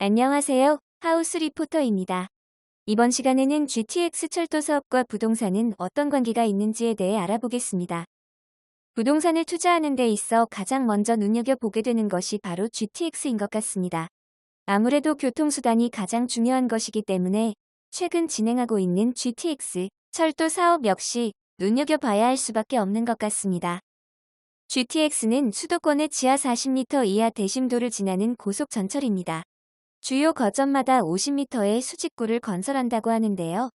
안녕하세요. 하우스 리포터입니다. 이번 시간에는 GTX 철도 사업과 부동산은 어떤 관계가 있는지에 대해 알아보겠습니다. 부동산을 투자하는 데 있어 가장 먼저 눈여겨보게 되는 것이 바로 GTX인 것 같습니다. 아무래도 교통수단이 가장 중요한 것이기 때문에 최근 진행하고 있는 GTX 철도 사업 역시 눈여겨봐야 할 수밖에 없는 것 같습니다. GTX는 수도권의 지하 40m 이하 대심도를 지나는 고속 전철입니다. 주요 거점마다 50m의 수직구를 건설한다고 하는데요.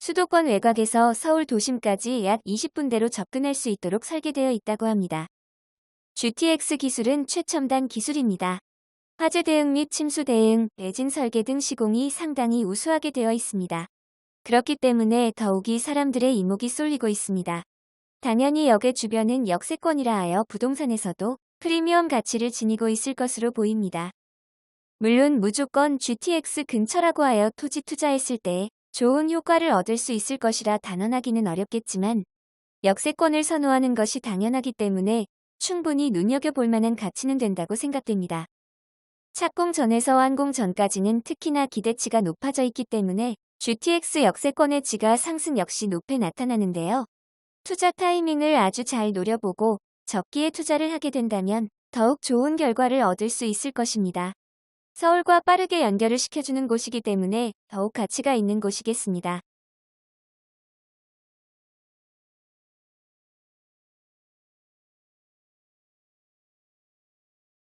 수도권 외곽에서 서울 도심까지 약 20분대로 접근할 수 있도록 설계되어 있다고 합니다. GTX 기술은 최첨단 기술입니다. 화재 대응 및 침수 대응, 내진 설계 등 시공이 상당히 우수하게 되어 있습니다. 그렇기 때문에 더욱이 사람들의 이목이 쏠리고 있습니다. 당연히 역의 주변은 역세권이라 하여 부동산에서도 프리미엄 가치를 지니고 있을 것으로 보입니다. 물론 무조건 GTX 근처라고 하여 토지 투자했을 때 좋은 효과를 얻을 수 있을 것이라 단언하기는 어렵겠지만 역세권을 선호하는 것이 당연하기 때문에 충분히 눈여겨볼 만한 가치는 된다고 생각됩니다. 착공 전에서 완공 전까지는 특히나 기대치가 높아져 있기 때문에 GTX 역세권의 지가 상승 역시 높게 나타나는데요. 투자 타이밍을 아주 잘 노려보고 적기에 투자를 하게 된다면 더욱 좋은 결과를 얻을 수 있을 것입니다. 서울과 빠르게 연결을 시켜주는 곳이기 때문에 더욱 가치가 있는 곳이겠습니다.